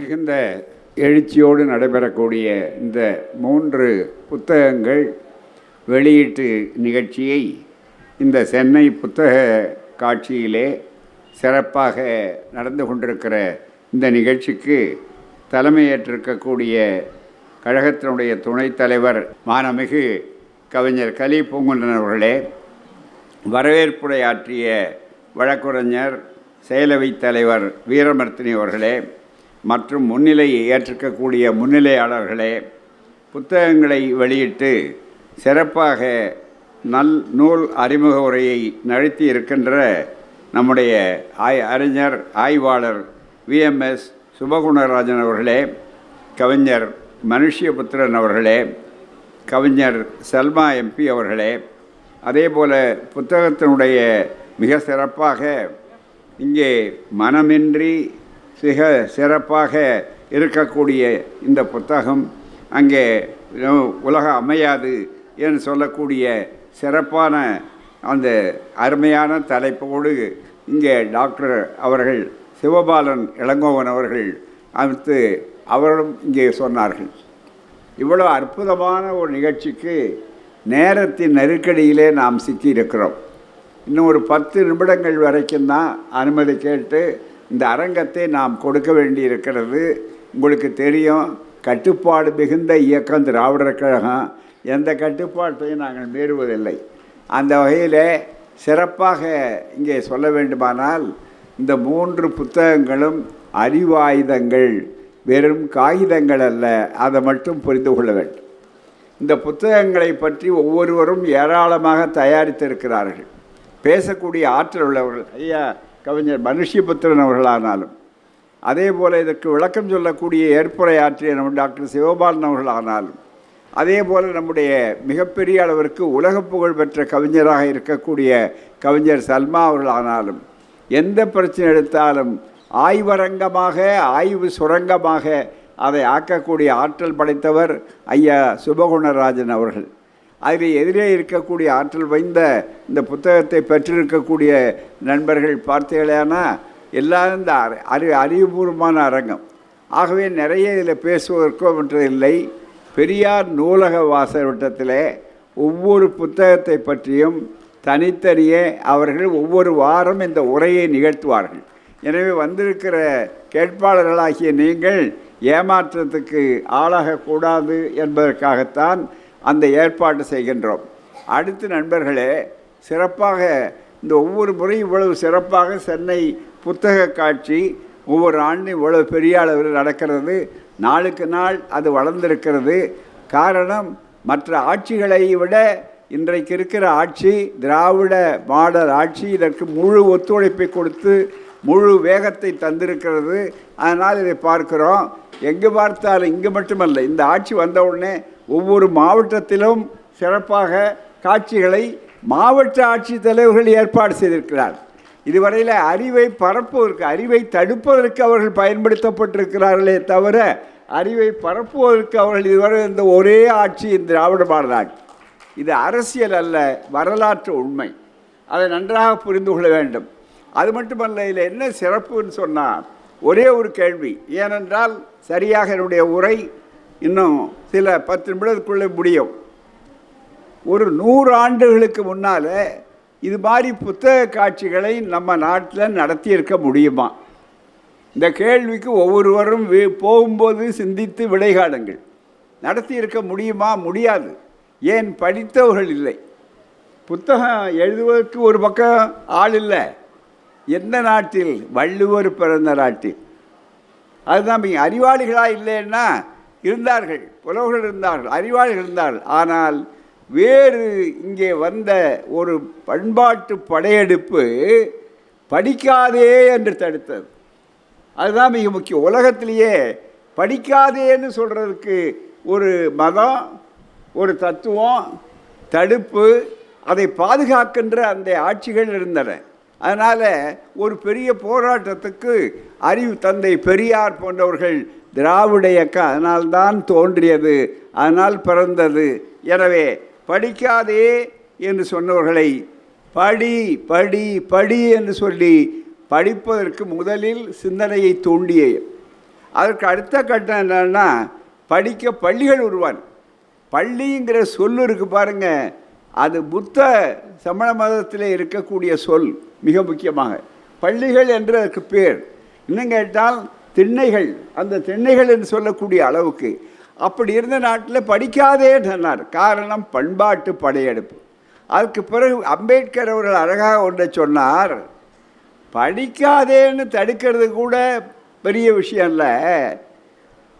மிகுந்த எழுச்சியோடு நடைபெறக்கூடிய இந்த மூன்று புத்தகங்கள் வெளியீட்டு நிகழ்ச்சியை இந்த சென்னை புத்தக காட்சியிலே சிறப்பாக நடந்து கொண்டிருக்கிற இந்த நிகழ்ச்சிக்கு தலைமையேற்றிருக்கக்கூடிய கழகத்தினுடைய துணைத் தலைவர் மானமிகு கவிஞர் கலி பூங்குன்றன் அவர்களே வரவேற்புரையாற்றிய வழக்குரைஞர் செயலவைத் தலைவர் வீரமர்த்தினி அவர்களே மற்றும் முன்னிலையை ஏற்றிருக்கக்கூடிய முன்னிலையாளர்களே புத்தகங்களை வெளியிட்டு சிறப்பாக நல் நூல் அறிமுக உரையை நடத்தி இருக்கின்ற நம்முடைய ஆய் அறிஞர் ஆய்வாளர் விஎம்எஸ் சுபகுணராஜன் அவர்களே கவிஞர் மனுஷ்யபுத்திரன் அவர்களே கவிஞர் சல்மா எம்பி அவர்களே அதே போல் புத்தகத்தினுடைய மிக சிறப்பாக இங்கே மனமின்றி மிக சிறப்பாக இருக்கக்கூடிய இந்த புத்தகம். அங்கே உலக அமையாது என்று சொல்லக்கூடிய சிறப்பான அந்த அருமையான தலைப்போடு இங்கே டாக்டர் அவர்கள் சிவபாலன் இளங்கோவன் அவர்கள் அடுத்து அவர்களும் இங்கே சொன்னார்கள். இவ்வளோ அற்புதமான ஒரு நிகழ்ச்சிக்கு நேரத்தின் நெருக்கடியிலே நாம் சிக்கியிருக்கிறோம். இன்னும் ஒரு பத்து நிமிடங்கள் வரைக்கும் தான் அனுமதி கேட்டு இந்த அரங்கத்தை நாம் கொடுக்க வேண்டி இருக்கிறது உங்களுக்கு தெரியும். கட்டுப்பாடு மிகுந்த இயக்கம் திராவிடர் கழகம். எந்த கட்டுப்பாட்டையும் நாங்கள் மீறுவதில்லை. அந்த வகையில் சிறப்பாக இங்கே சொல்ல வேண்டுமானால் இந்த மூன்று புத்தகங்களும் அறிவாயுதங்கள் வெறும் காகிதங்கள் அல்ல அதை மட்டும் புரிந்து கொள்ள வேண்டும். இந்த புத்தகங்களை பற்றி ஒவ்வொருவரும் ஏராளமாக தயாரித்திருக்கிறார்கள். பேசக்கூடிய ஆற்றல் உள்ளவர்கள். ஐயா கவிஞர் மனுஷ்யபுத்திரன் அவர்களானாலும். அதே போல் இதற்கு விளக்கம் சொல்லக்கூடிய ஏற்புரையாற்றிய நம்ம டாக்டர் சிவபாலன் அவர்களானாலும். அதே போல் நம்முடைய மிகப்பெரிய அளவிற்கு உலக புகழ் பெற்ற கவிஞராக இருக்கக்கூடிய கவிஞர் சல்மா அவர்களானாலும் எந்த பிரச்சனை எடுத்தாலும் ஆய்வரங்கமாக ஆய்வு சுரங்கமாக அதை ஆக்கக்கூடிய ஆற்றல் படைத்தவர் ஐயா சுபகுணராஜன் அவர்கள். அதில் எதிரே இருக்கக்கூடிய ஆற்றல் வைந்த இந்த புத்தகத்தை பெற்றிருக்கக்கூடிய நண்பர்கள் பார்த்தீர்களேனா எல்லாம் இந்த அறி அறிவுபூர்வமான அரங்கம். ஆகவே நிறைய இதில் பேசுவதற்கோ இல்லை பெரியார் நூலக வாசவட்டத்தில் ஒவ்வொரு புத்தகத்தை பற்றியும் தனித்தனியே அவர்கள் ஒவ்வொரு வாரம் இந்த உரையை நிகழ்த்துவார்கள். எனவே வந்திருக்கிற கேட்பாளர்களாகிய நீங்கள் ஏமாற்றத்துக்கு ஆளாகக்கூடாது என்பதற்காகத்தான் அந்த ஏற்பாடு செய்கின்றோம். அடுத்து நண்பர்களே சிறப்பாக இந்த ஒவ்வொரு முறையும் இவ்வளவு சிறப்பாக சென்னை புத்தக காட்சி ஒவ்வொரு ஆண்டும் இவ்வளவு பெரிய அளவில் நடக்கிறது. நாளுக்கு நாள் அது வளர்ந்திருக்கிறது. காரணம் மற்ற ஆட்சிகளை விட இன்றைக்கு இருக்கிற ஆட்சி திராவிட மாடல் ஆட்சி இதற்கு முழு ஒத்துழைப்பை கொடுத்து முழு வேகத்தை தந்திருக்கிறது. அதனால் இதை பார்க்கிறோம். எங்கே பார்த்தாலும் இங்கே மட்டுமல்ல இந்த ஆட்சி வந்தவுடனே ஒவ்வொரு மாவட்டத்திலும் சிறப்பாக காட்சிகளை மாவட்ட ஆட்சித்தலைவர்கள் ஏற்பாடு செய்திருக்கிறார். இதுவரையில் அறிவை பரப்புவதற்கு அறிவை தடுப்பதற்கு அவர்கள் பயன்படுத்தப்பட்டிருக்கிறார்களே தவிர அறிவை பரப்புவதற்கு அவர்கள் இதுவரை இந்த ஒரே ஆட்சி இந்த திராவிட மாடல் ஆட்சி இது அரசியல் அல்ல வரலாற்று உண்மை. அதை நன்றாக புரிந்து கொள்ள வேண்டும். அது மட்டுமல்ல இதில் என்ன சிறப்புன்னு சொன்னால் ஒரே ஒரு கேள்வி. ஏனென்றால் சரியாக என்னுடைய உரை இன்னும் சில பத்து நிமிடத்துக்குள்ளே முடியும். ஒரு நூறு ஆண்டுகளுக்கு முன்னால் இது மாதிரி புத்தக காட்சிகளை நம்ம நாட்டில் நடத்தியிருக்க முடியுமா? இந்த கேள்விக்கு ஒவ்வொருவரும் போகும்போது சிந்தித்து விடைகாடுங்கள் நடத்தியிருக்க முடியுமா? முடியாது. ஏன் படித்தவர்கள் இல்லை. புத்தகம் எழுதுவதற்கு ஒரு பக்கம் ஆள் இல்லை. எந்த நாட்டில்? வள்ளுவர் பிறந்த நாட்டில். அதுதான் நீங்கள் அறிவாளிகளாக இல்லைன்னா இருந்தார்கள் புலவர்கள் இருந்தார்கள் அறிவாளிகள் இருந்தார்கள். ஆனால் வேறு இங்கே வந்த ஒரு பண்பாட்டு படையெடுப்பு படிக்காதே என்று தடுத்தது. அதுதான் மிக முக்கியம். உலகத்திலேயே படிக்காதேன்னு சொல்கிறதுக்கு ஒரு மதம் ஒரு தத்துவம் தடுப்பு அதை பாதுகாக்கின்ற அந்த ஆட்சிகள் இருந்தன. அதனால் ஒரு பெரிய போராட்டத்துக்கு அறிவு தந்தை பெரியார் போன்றவர்கள் திராவிட இயக்கம் அதனால்தான் தோன்றியது அதனால் பிறந்தது. எனவே படிக்காதே என்று சொன்னவர்களை படி படி படி என்று சொல்லி படிப்பதற்கு முதலில் சிந்தனையை தூண்டிய. அதற்கு அடுத்த கட்டம் என்னென்னா படிக்க பள்ளிகள் உருவான். பள்ளிங்கிற சொல் இருக்கு பாருங்க. அது புத்த சமண மதத்தில் இருக்கக்கூடிய சொல் மிக முக்கியமாக. பள்ளிகள் என்று அதுக்கு பேர். இன்னும் கேட்டால் திண்ணைகள் அந்த திண்ணைகள் என்று சொல்லக்கூடிய அளவுக்கு. அப்படி இருந்த நாட்டில் படிக்காதே சொன்னார். காரணம் பண்பாட்டு படையெடுப்பு. அதுக்கு பிறகு அம்பேத்கர் அவர்கள் அழகாக ஒன்றை சொன்னார். படிக்காதேன்னு தடுக்கிறது கூட பெரிய விஷயம் இல்லை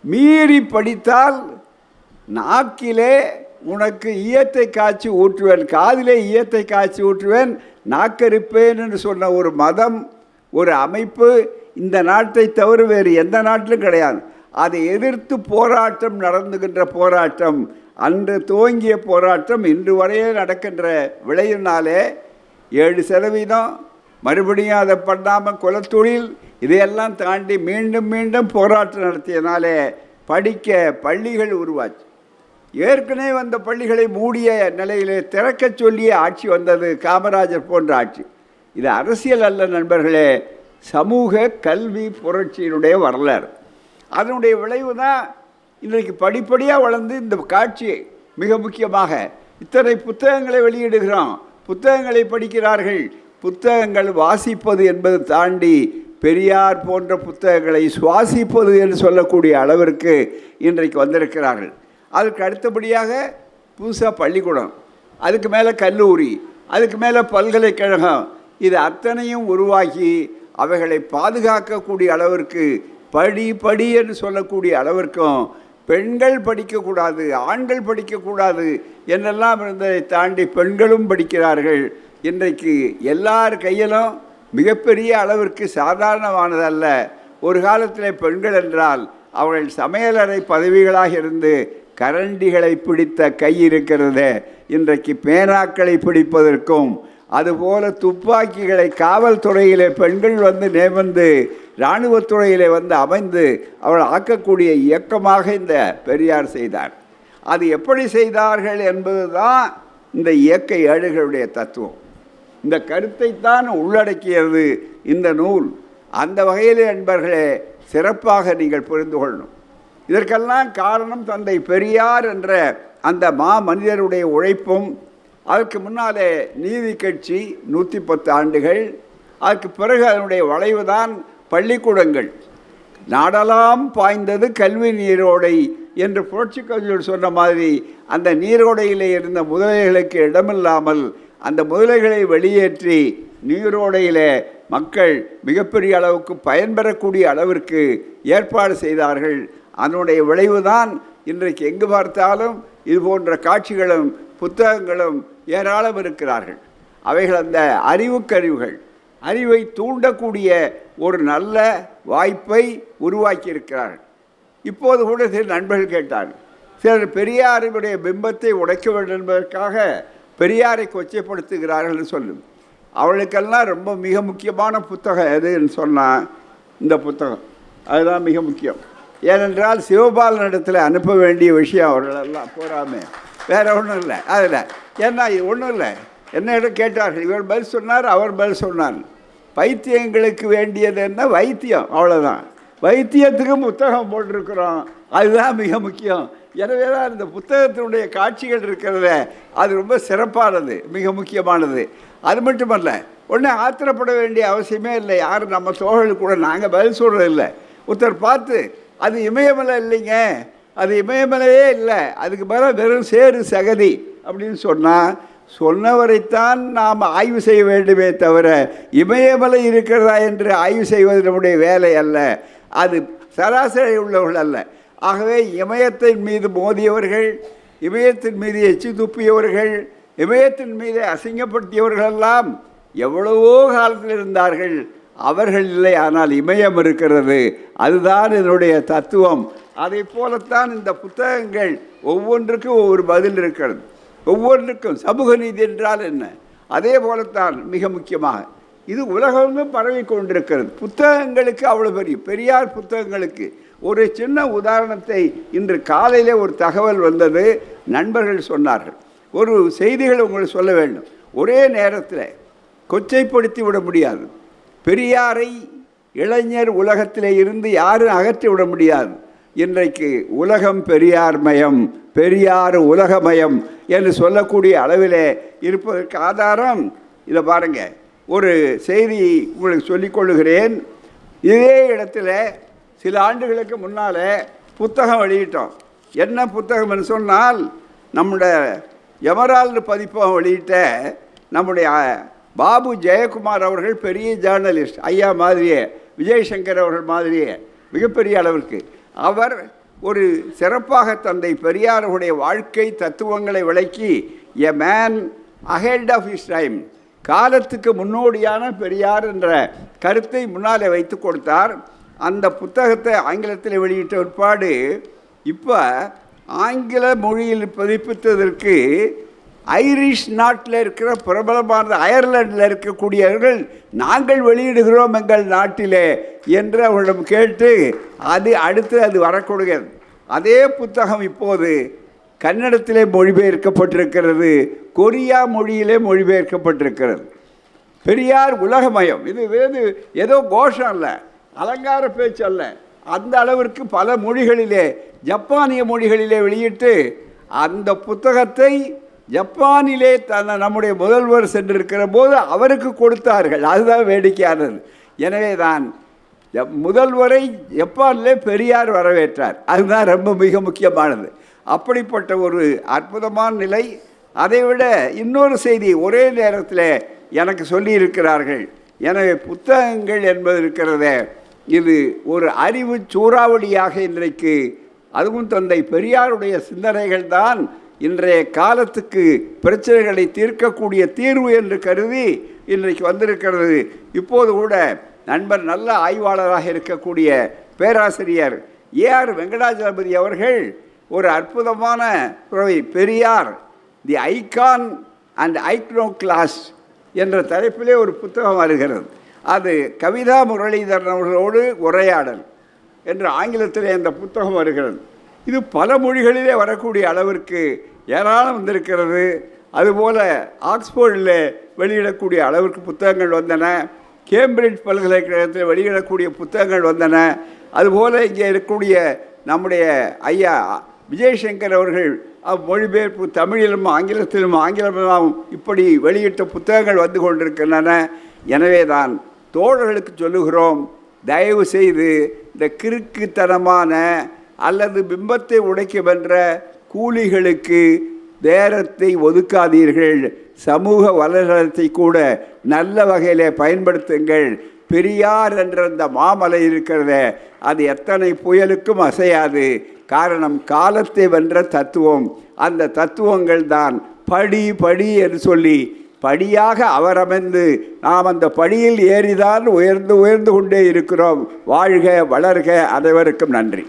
மீறி படித்தால் நாக்கிலே உனக்கு ஈயத்தை காய்ச்சி ஊற்றுவேன் காதிலே ஈயத்தை காய்ச்சி ஊற்றுவேன் நாக்கரிப்பேன் என்று சொன்ன ஒரு மதம் ஒரு அமைப்பு இந்த நாட்டை தவிர வேறு எந்த நாட்டிலும் கிடையாது. அதை எதிர்த்து போராட்டம் நடந்துகின்ற போராட்டம் அன்று துவங்கிய போராட்டம் இன்று வரையே நடக்கின்ற விளையினாலே ஏழு சதவீதம் மறுபடியும் அதை பண்ணாமல் குலத்தொழில் இதையெல்லாம் தாண்டி மீண்டும் மீண்டும் போராட்டம் நடத்தியனாலே படிக்க பள்ளிகள் உருவாச்சு. ஏற்கனவே வந்த பள்ளிகளை மூடிய நிலையிலே திறக்கச் சொல்லிய ஆட்சி வந்தது காமராஜர் போன்ற ஆட்சி. இது அரசியல் அல்ல நண்பர்களே சமூக கல்வி புரட்சியினுடைய வரலாறு. அதனுடைய விளைவு தான் இன்றைக்கு படிப்படியாக வளர்ந்து இந்த காட்சி மிக முக்கியமாக இத்தனை புத்தகங்களை வெளியிடுகிறோம். புத்தகங்களை படிக்கிறார்கள். புத்தகங்கள் வாசிப்பது என்பது தாண்டி பெரியார் போன்ற புத்தகங்களை சுவாசிப்பது என்று சொல்லக்கூடிய அளவிற்கு இன்றைக்கு வந்திருக்கிறார்கள். அதற்கு அடுத்தபடியாக புதுசாக பள்ளிக்கூடம் அதுக்கு மேலே கல்லூரி அதுக்கு மேலே பல்கலைக்கழகம் இது அத்தனையும் உருவாக்கி அவைகளை பாதுகாக்கக்கூடிய அளவிற்கு படி படி என்று சொல்லக்கூடிய அளவிற்கும் பெண்கள் படிக்கக்கூடாது ஆண்கள் படிக்கக்கூடாது என்றெல்லாம் இருந்ததை தாண்டி பெண்களும் படிக்கிறார்கள். இன்றைக்கு எல்லார் கையிலும் மிகப்பெரிய அளவிற்கு சாதாரணமானதல்ல. ஒரு காலத்தில் பெண்கள் என்றால் அவர்கள் சமையலறை பதவிகளாக இருந்து கரண்டிகளை பிடித்த கை இருக்கிறது. இன்றைக்கு பேனாக்களை பிடிப்பதற்கும் அதுபோல துப்பாக்கிகளை காவல்துறையிலே பெண்கள் வந்து நேமந்து இராணுவத்துறையிலே வந்து அமைந்து அவள் ஆக்கக்கூடிய இயக்கமாக இந்த பெரியார் செய்தார். அது எப்படி செய்தார்கள் என்பதுதான் இந்த இயக்க ஏழுகளுடைய தத்துவம். இந்த கருத்தைத்தான் உள்ளடக்கியது இந்த நூல். அந்த வகையில் நண்பர்களே சிறப்பாக நீங்கள் புரிந்து கொள்ளணும். இதற்கெல்லாம் காரணம் தந்தை பெரியார் என்ற அந்த மா மனிதருடைய உழைப்பும் அதற்கு முன்னாலே நீதி கட்சி நூற்றி பத்து ஆண்டுகள் அதற்கு பிறகு அதனுடைய வளைவு தான் பள்ளிக்கூடங்கள். நாடெல்லாம் பாய்ந்தது கல்வி நீரோடை என்று புரட்சி கவிஞர் சொன்ன மாதிரி அந்த நீரோடையிலே இருந்த முதலைகளுக்கு இடமில்லாமல் அந்த முதலைகளை வெளியேற்றி நீரோடையில் மக்கள் மிகப்பெரிய அளவுக்கு பயன்பெறக்கூடிய அளவிற்கு ஏற்பாடு செய்தார்கள். அதனுடைய விளைவுதான் இன்றைக்கு எங்கு பார்த்தாலும் இது போன்ற காட்சிகளும் புத்தகங்களும் ஏராளம் இருக்கிறார்கள். அவைகள் அந்த அறிவுக்கருவுகள் அறிவை தூண்டக்கூடிய ஒரு நல்ல வாய்ப்பை உருவாக்கியிருக்கிறார்கள். இப்போது கூட சில நண்பர்கள் கேட்டார்கள். சிலர் பெரியாரினுடைய பிம்பத்தை உடைக்க வேண்டும் என்பதற்காக பெரியாரை கொச்சைப்படுத்துகிறார்கள் சொல்லும். அவளுக்கெல்லாம் ரொம்ப மிக முக்கியமான புத்தகம் எதுன்னு சொன்னால் இந்த புத்தகம். அதுதான் மிக முக்கியம். ஏனென்றால் சிவபாலனிடத்தில் அனுப்ப வேண்டிய விஷயம் அவர்களெல்லாம் போகாமல் வேறு ஒன்றும் இல்லை. அதில் ஏன்னா இது ஒன்றும் இல்லை. என்னிடம் கேட்டார்கள் இவர் பதில் சொன்னார் அவர் பதில் சொன்னார். பைத்தியங்களுக்கு வேண்டியது என்ன? வைத்தியம் அவ்வளோதான் வைத்தியத்துக்கு புத்தகம் போட்டிருக்கிறோம். அதுதான் மிக முக்கியம். எனவே தான் இந்த புத்தகத்தினுடைய காட்சிகள் இருக்கிறத அது ரொம்ப சிறப்பானது மிக முக்கியமானது. அது மட்டுமல்ல ஒன்றும் ஆத்திரப்பட வேண்டிய அவசியமே இல்லை. யாரும் நம்ம தோழர்கள் கூட நாங்கள் பதில் சொல்கிறது இல்லை ஒருத்தர் பார்த்து அது இமயமலை இல்லைங்க. அது இமயமலையே இல்லை. அதுக்கு மேலே வெறும் சேரு சகதி அப்படின்னு சொன்னால் சொன்னவரைத்தான் நாம் ஆய்வு செய்ய வேண்டுமே தவிர இமயமலை இருக்கிறதா என்று ஆய்வு செய்வது நம்முடைய வேலை அல்ல. அது சராசரி உள்ளவர்கள் அல்ல. ஆகவே இமயத்தின் மீது மோதியவர்கள் இமயத்தின் மீது எச்சி துப்பியவர்கள் இமயத்தின் மீது அசிங்கப்படுத்தியவர்களெல்லாம் எவ்வளவோ காலத்தில் இருந்தார்கள். அவர்கள் இல்லை ஆனால் இமயம் இருக்கிறது. அதுதான் என்னுடைய தத்துவம். அதை போலத்தான் இந்த புத்தகங்கள் ஒவ்வொன்றுக்கும் ஒவ்வொரு பதில் இருக்கிறது. ஒவ்வொன்றுக்கும் சமூக நீதி என்றால் என்ன? அதே போலத்தான் மிக முக்கியமாக இது உலகமும் பரவி கொண்டிருக்கிறது. புத்தகங்களுக்கு அவ்வளோ பெரிய பெரியார் புத்தகங்களுக்கு. ஒரு சின்ன உதாரணத்தை இன்று காலையிலே ஒரு தகவல் வந்தது. நண்பர்கள் சொன்னார்கள். ஒரு செய்திகள் உங்களுக்கு சொல்ல வேண்டும். ஒரே நேரத்தில் கொச்சைப்படுத்தி விட முடியாது. பெரியாரை இளைஞர் உலகத்திலே இருந்து யாரும் அகற்றி விட முடியாது. இன்றைக்கு உலகம் பெரியார்மயம் பெரியார் உலகமயம் என்று சொல்லக்கூடிய அளவிலே இருப்பதற்கு ஆதாரம். இதை பாருங்க. ஒரு செய்தி உங்களுக்கு சொல்லிக்கொள்ளுகிறேன் இதே இடத்துல சில ஆண்டுகளுக்கு முன்னால் புத்தகம் வெளியிட்டோம். என்ன புத்தகம்னு சொன்னால் நம்முடைய எமரால்டு பதிப்பகம் வெளியிட்ட நம்முடைய பாபு ஜெயக்குமார் அவர்கள் பெரிய ஜேர்னலிஸ்ட். ஐயா மாதிரியே விஜயசங்கர் அவர்கள் மாதிரியே மிகப்பெரிய அளவிற்கு. அவர் ஒரு சிறப்பாக தந்தை பெரியாருடைய வாழ்க்கை தத்துவங்களை விளக்கி a man ahead of his time காலத்துக்கு முன்னோடியான பெரியார் என்ற கருத்தை முன்னாலே வைத்து கொடுத்தார். அந்த புத்தகத்தை ஆங்கிலத்தில் வெளியிட்ட பிற்பாடு இப்போ ஆங்கில மொழியில் பதிப்பித்ததற்கு ஐரிஷ் நாட்டில் இருக்கிற பிரபலமான அயர்லாண்டில் இருக்கக்கூடியவர்கள் நாங்கள் வெளியிடுகிறோம் எங்கள் நாட்டிலே என்று அவரிடம் கேட்டு அது அடுத்து அது வரக்கூடியது. அதே புத்தகம் இப்போது கன்னடத்திலே மொழிபெயர்க்கப்பட்டிருக்கிறது கொரியா மொழியிலே மொழிபெயர்க்கப்பட்டிருக்கிறது. பெரியார் உலகமயம். இது வேறு ஏதோ கோஷம் அல்ல அலங்கார பேச்சு அல்ல. அந்த அளவிற்கு பல மொழிகளிலே ஜப்பானிய மொழிகளிலே வெளியிட்டு அந்த புத்தகத்தை ஜப்பானிலே தன்னை நம்முடைய முதல்வர் சென்றிருக்கிற போது அவருக்கு கொடுத்தார்கள். அதுதான் வேடிக்கையானது. எனவே தான் முதல்வரை ஜப்பானிலே பெரியார் வரவேற்றார். அதுதான் ரொம்ப மிக முக்கியமானது. அப்படிப்பட்ட ஒரு அற்புதமான நிலை. அதைவிட இன்னொரு செய்தி ஒரே நேரத்தில் எனக்கு சொல்லியிருக்கிறார்கள். எனவே புத்தகங்கள் என்பது இருக்கிறத இது ஒரு அறிவு சூறாவளியாக இன்றைக்கு அதுவும் தந்தை பெரியாருடைய சிந்தனைகள் தான் இன்றைய காலத்துக்கு பிரச்சனைகளை தீர்க்கக்கூடிய தீர்வு என்று கருதி இன்றைக்கு வந்திருக்கிறது. இப்போது கூட நண்பர் நல்ல ஆய்வாளராக இருக்கக்கூடிய பேராசிரியர் ஏஆர் வெங்கடாஜலபதி அவர்கள் ஒரு அற்புதமான துறவி Periyar the icon and iconoclast என்ற தலைப்பிலே ஒரு புத்தகம் வருகிறது. அது கவிதா முரளிதரன் அவர்களோடு உரையாடல் என்று ஆங்கிலத்திலே அந்த புத்தகம் வருகிறது. இது பல மொழிகளிலே வரக்கூடிய அளவிற்கு ஏராளம் வந்திருக்கிறது. அதுபோல் ஆக்ஸ்போர்டில் வெளியிடக்கூடிய அளவிற்கு புத்தகங்கள் வந்தன. கேம்பிரிட்ஜ் பல்கலைக்கழகத்தில் வெளியிடக்கூடிய புத்தகங்கள் வந்தன. அதுபோல் இங்கே இருக்கக்கூடிய நம்முடைய ஐயா விஜயசங்கர் அவர்கள் மொழிபெயர்ப்பு தமிழிலும் ஆங்கிலத்திலும் ஆங்கிலமும் இப்படி வெளியிட்ட புத்தகங்கள் வந்து கொண்டிருக்கின்றன. எனவே தான் தோழர்களுக்கு சொல்லுகிறோம் தயவு செய்து இந்த கிறுக்குத்தனமான அல்லது பிம்பத்தை உடைக்குமென்ற கூலிகளுக்கு நேரத்தை ஒதுக்காதீர்கள். சமூக வலைதளத்தை கூட நல்ல வகையில் பயன்படுத்துங்கள். பெரியார் என்ற அந்த மாமலை இருக்கிறத அது எத்தனை புயலுக்கும் அசையாது. காரணம் காலத்தை வென்ற தத்துவம். அந்த தத்துவங்கள் தான் படி படி என்று சொல்லி படியாக அவர் அமைந்து நாம் அந்த படியில் ஏறிதான் உயர்ந்து உயர்ந்து கொண்டே இருக்கிறோம். வாழ்க வளர்க அனைவருக்கும் நன்றி.